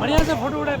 बढ़िया से फोटो उठाए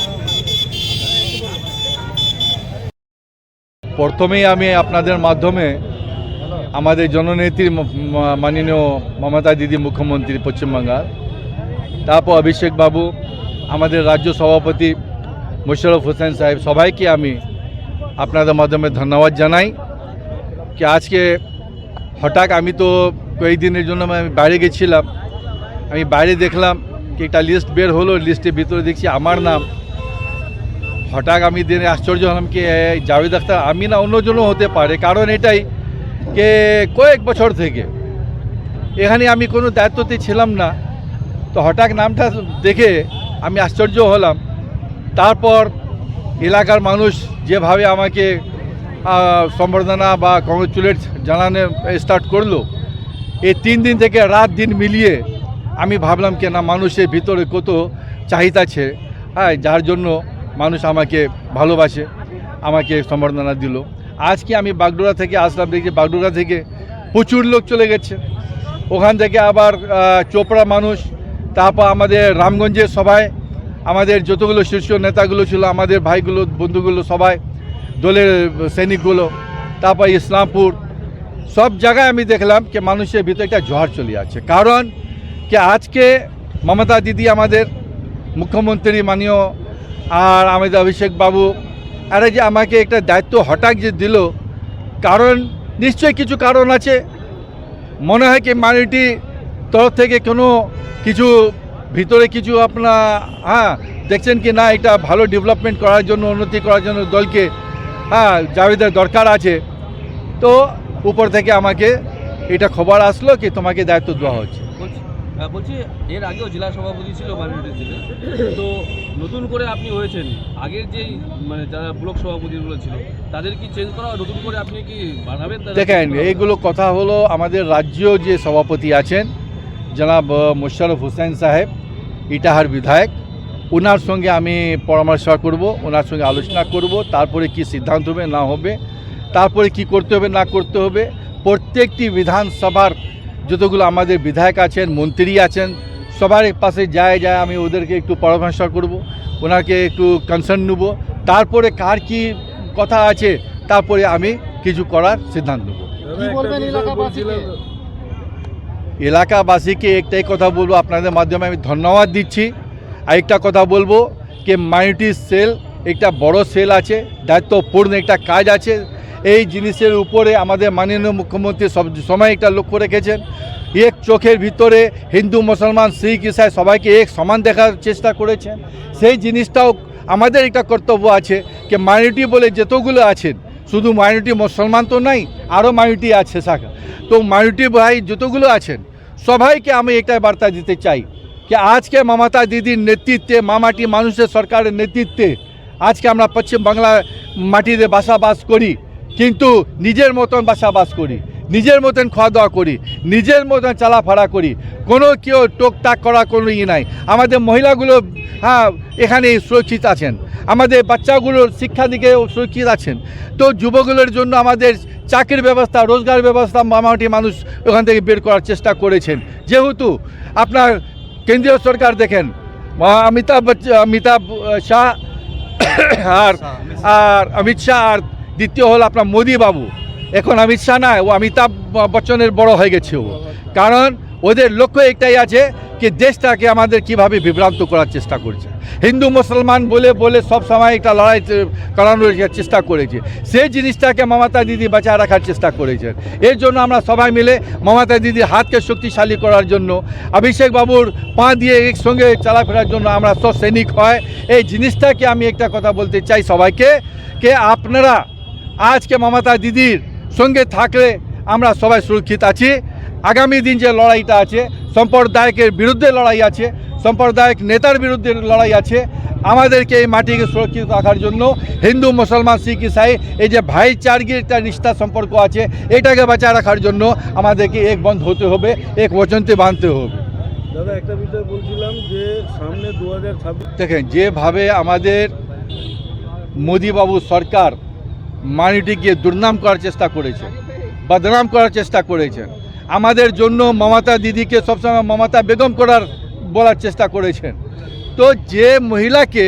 প্রথমেই আমি আপনাদের মাধ্যমে আমাদের জননেত্রী মাননীয় মমতা দিদি মুখ্যমন্ত্রী পশ্চিমবাংলার তারপর অভিষেক বাবু, আমাদের রাজ্য সভাপতি মুশারফ হোসেন সাহেব, সবাইকে আমি আপনাদের মাধ্যমে ধন্যবাদ জানাই। কি আজকে হঠাৎ আমি তো কয়েকদিনের জন্য আমি বাইরে গেছিলাম, আমি বাইরে দেখলাম কি একটা লিস্ট বের হলো লিস্টের ভিতরে দেখছি আমার নাম। হঠাৎ আমি দিনে আশ্চর্য হলাম কি জাভেদ আখতার, আমি না অন্যজনও হতে পারে। কারণ এটাই কে, কয়েক বছর থেকে। এখানে আমি কোনো দায়িত্বতে ছিলাম না। তো হঠাৎ নামটা দেখে আমি আশ্চর্য হলাম। তারপর এলাকার মানুষ যেভাবে আমাকে সম্বর্ধনা বা কংগ্রেচুলেট জানানো স্টার্ট করল, এই তিন দিন থেকে রাত দিন মিলিয়ে আমি ভাবলাম কি না মানুষের ভিতরে কত চাহিদা আছে। হ্যাঁ যার জন্য মানুষ আমাকে ভালোবাসে, আমাকে সম্বর্ধনা দিল। আজকে আমি বাগডোরা থেকে আসলাম দেখি বাগডোরা থেকে প্রচুর লোক চলে গেছে। ওখান থেকে আবার চোপড়া মানুষ, তারপর আমাদের রামগঞ্জের সবাই, আমাদের যতগুলো শীর্ষ নেতাগুলো ছিল, আমাদের ভাইগুলো, বন্ধুগুলো সবাই, দলের সৈনিকগুলো, তারপর ইসলামপুর, সব জায়গায় আমি দেখলাম যে মানুষের ভিতরে একটা ঝড় চলে যাচ্ছে কারণ কি আজকে মমতা দিদি আমাদের মুখ্যমন্ত্রী মাননীয় আর আমাদের অভিষেক বাবু, আরে যে আমাকে একটা দায়িত্ব হঠাৎ যে দিল, কারণ নিশ্চয়ই কিছু কারণ আছে। মনে হয় কি মাইনরিটি তরফ থেকে কোনো কিছু, ভিতরে কিছু আপনার হ্যাঁ দেখছেন কি না, এটা ভালো ডেভেলপমেন্ট করার জন্য, উন্নতি করার জন্য দলকে হ্যাঁ জাভেদের দরকার আছে। তো উপর থেকে আমাকে এটা খবর আসলো কি তোমাকে দায়িত্ব দেওয়া হচ্ছে। বলছি, এর আগেও জেলা সভাপতি ছিল মাইনরিটি ছিল। তো নতুন করে আপনি হয়েছেন, আগের যেই মানে যারা ব্লক সভাপতিগুলো ছিল, তাদের কি চেঞ্জ করা, নতুন করে আপনি কি বাড়াবেন দেখেন, এইগুলো কথা হলো আমাদের রাজ্য যে সভাপতি আছেন, জনাব মোশারফ হোসেন সাহেব, ইটাহার বিধায়ক। ওনার সঙ্গে আমি পরামর্শ করব ওনার সঙ্গে আলোচনা করব, তারপরে কি সিদ্ধান্ত হবে, না হবে, তারপরে কি করতে হবে, না করতে হবে। প্রত্যেকটি বিধানসভার যতগুলো আমাদের বিধায়ক আছেন মন্ত্রী আছেন সবার পাশে যায় যায় আমি ওদেরকে একটু পরামর্শ করব ওনাকে একটু কনসার্ন নেব। তারপরে কার কি কথা আছে তারপরে আমি কিছু করার সিদ্ধান্ত নেব। এলাকাবাসীকে? একটাই কথা বলব আপনাদের মাধ্যমে আমি ধন্যবাদ দিচ্ছি। আরেকটা কথা বলব যে মাইনরিটি সেল একটা বড় সেল আছে দায়িত্বপূর্ণ একটা কাজ আছে এই জিনিসের উপরে আমাদের মাননীয় মুখ্যমন্ত্রী সব সময় একটা লক্ষ্য রেখেছেন। এক চোখের ভিতরে হিন্দু, মুসলমান, শিখ, ইসাই সবাইকে এক সমান দেখার চেষ্টা করেছেন। সেই জিনিসটাও আমাদের একটা কর্তব্য আছে যে মাইনরিটি বলে যতগুলো আছেন, শুধু মাইনরিটি মুসলমান তো নাই আরও মাইনরিটি আছে শাখা। তো মাইনরিটি ভাই যতগুলো আছেন, সবাইকে আমি একটা বার্তা দিতে চাই যে আজকে মামাতা দিদির নেতৃত্বে, মামাটি মানুষের সরকারের নেতৃত্বে আজকে আমরা পশ্চিম বাংলা মাটিতে বাসাবাস করি। কিন্তু নিজের মতন বাসাবাস করি নিজের মতন খাওয়া দাওয়া করি নিজের মতন চালাফাড়া করি। কোনো কেউ টোকটাক করা কোনো ই নাই। আমাদের মহিলাগুলো হ্যাঁ এখানে সুরক্ষিত আছেন। আমাদের বাচ্চাগুলোর শিক্ষা দিকে সুরক্ষিত আছেন। তো যুবগুলোর জন্য আমাদের চাকরির ব্যবস্থা রোজগার ব্যবস্থা মামাটি মানুষ ওখান থেকে বের করার চেষ্টা করেছেন। যেহেতু আপনার কেন্দ্রীয় সরকার দেখেন অমিতাভ অমিতাভ শাহ আর আর অমিত শাহ আর দ্বিতীয় হল আপনার মোদি বাবু এখন অমিত শাহ না ও অমিতাভ বচ্চনের বড় হয়ে গেছে ও। কারণ ওদের লক্ষ্য এটাই আছে কি দেশটাকে আমাদের কীভাবে বিভ্রান্ত করার চেষ্টা করছে। হিন্দু, মুসলমান বলে বলে সব সময় একটা লড়াই করানোর চেষ্টা করেছে। সেই জিনিসটাকে মমতা দিদি বাঁচায় রাখার চেষ্টা করেছেন এর জন্য আমরা সবাই মিলে মমতা দিদির হাতকে শক্তিশালী করার জন্য অভিষেক বাবুর পা দিয়ে একসঙ্গে চলাফেরার জন্য আমরা সব সৈনিক হয়। এই জিনিসটাকে আমি একটা কথা বলতে চাই সবাইকে, কে আপনারা আজকে মমতা দিদির সঙ্গে থাকলে আমরা সবাই সুরক্ষিত আছি। আগামী দিন যে লড়াইটা আছে সম্প্রদায়কের বিরুদ্ধে লড়াই আছে সম্প্রদায়ক নেতার বিরুদ্ধে লড়াই আছে আমাদেরকে এই মাটিকে সুরক্ষিত রাখার জন্য হিন্দু মুসলমান শিখ ইসাই এই যে ভাইচারগির একটা রিস্তা সম্পর্ক আছে এটাকে বাঁচায় রাখার জন্য আমাদেরকে এক বন্ধ হতে হবে এক বচনতে বাঁধতে হবে। দাদা একটা বিষয় বলছিলাম যে সামনে দু হাজার ছাব্বিশ দেখেন যেভাবে আমাদের মোদিবাবু সরকার মানিটিকে দুর্নাম করার চেষ্টা করেছে, বদনাম করার চেষ্টা করেছেন আমাদের জন্য মমতা দিদিকে সবসময় মমতা বেগম করার বলার চেষ্টা করেছেন তো যে মহিলাকে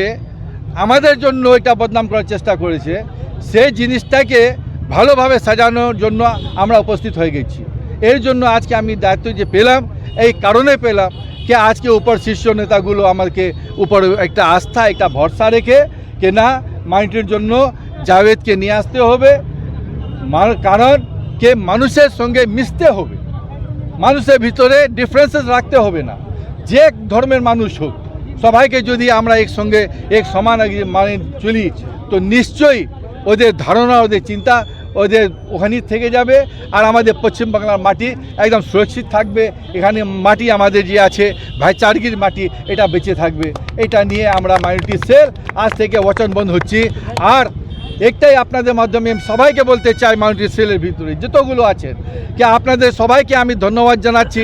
আমাদের জন্য এটা বদনাম করার চেষ্টা করেছে, সেই জিনিসটাকে ভালোভাবে সাজানোর জন্য আমরা উপস্থিত হয়ে গেছি। এর জন্য আজকে আমি দায়িত্ব যে পেলাম, এই কারণে পেলাম যে আজকে উপর শীর্ষ নেতাগুলো আমাকে উপর একটা আস্থা, একটা ভরসা রেখে যে না মাইন্ডের জন্য জাভেদকে নিয়ে আসতে হবে। কারণ কে মানুষের সঙ্গে মিশতে হবে। মানুষের ভিতরে ডিফারেন্সেস রাখতে হবে না। যে ধর্মের মানুষ হোক, সবাইকে যদি আমরা একসঙ্গে এক সমান মানে চলি, তো নিশ্চয়ই ওদের ধারণা, ওদের চিন্তা ওদের ওখানেই থেকে যাবে। আর আমাদের পশ্চিমবাংলার মাটি একদম সুরক্ষিত থাকবে। এখানে মাটি আমাদের যে আছে ভাইচারগির মাটি, এটা বেঁচে থাকবে। এটা নিয়ে আমরা মাইনরিটি সেল আজ থেকে বচনবন্ধ হচ্ছি। আর একটাই আপনাদের মাধ্যমে আমি সবাইকে বলতে চাই মাউন্টেন সেলের ভিতরে যতগুলো আছেন, কি আপনাদের সবাইকে আমি ধন্যবাদ জানাচ্ছি,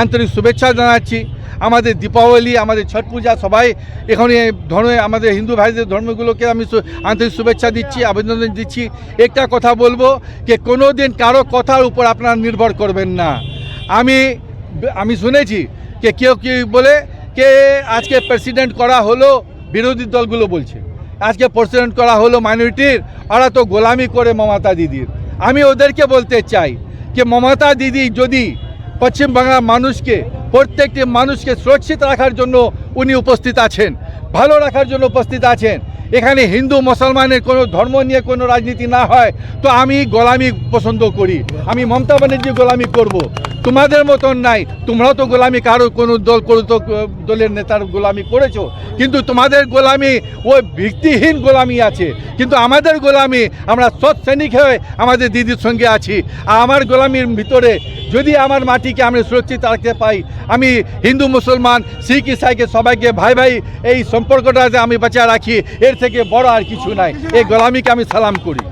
আন্তরিক শুভেচ্ছা জানাচ্ছি। আমাদের দীপাবলি, আমাদের ছট পূজা, সবাই এখানে ধর্মে, আমাদের হিন্দু ভাইদের ধর্মগুলোকে আমি আন্তরিক শুভেচ্ছা দিচ্ছি, অভিনন্দন দিচ্ছি। একটা কথা বলব যে কোনো দিন কারও কথার উপর আপনারা নির্ভর করবেন না। আমি আমি শুনেছি যে কেউ কেউ বলে, কে আজকে প্রেসিডেন্ট করা হলো, বিরোধী দলগুলো বলছে। আজকে প্রেসিডেন্ট করা হলো মাইনরিটির ওরা তো গোলামি করে মমতা দিদির। আমি ওদেরকে বলতে চাই যে মমতা দিদি যদি পশ্চিমবাংলার মানুষকে, প্রত্যেকটি মানুষকে সুরক্ষিত রাখার জন্য উনি উপস্থিত আছেন, ভালো রাখার জন্য উপস্থিত আছেন এখানে হিন্দু, মুসলমানের কোনো ধর্ম নিয়ে কোনো রাজনীতি না হয়, তো আমি গোলামি পছন্দ করি। আমি মমতা ব্যানার্জি গোলামি করব। তোমাদের মতন নাই, তোমরাও তো গোলামি, কারও কোনো দল, কোনো তো দলের নেতার গোলামি করেছ। কিন্তু তোমাদের গোলামি ওই ভিত্তিহীন গোলামি আছে। কিন্তু আমাদের গোলামি, আমরা সৎ সৈনিক হয়ে আমাদের দিদির সঙ্গে আছি। আর আমার গোলামির ভিতরে, যদি আমার মাটিকে আমি সুরক্ষিত রাখতে পাই, আমি হিন্দু, মুসলমান, শিখ, ইসাইকে সবাইকে ভাই ভাই, এই সম্পর্কটা যে আমি বাঁচিয়ে রাখি, এর থেকে বড় আর কিছু নাই। এই গোলামিকে আমি সালাম করি।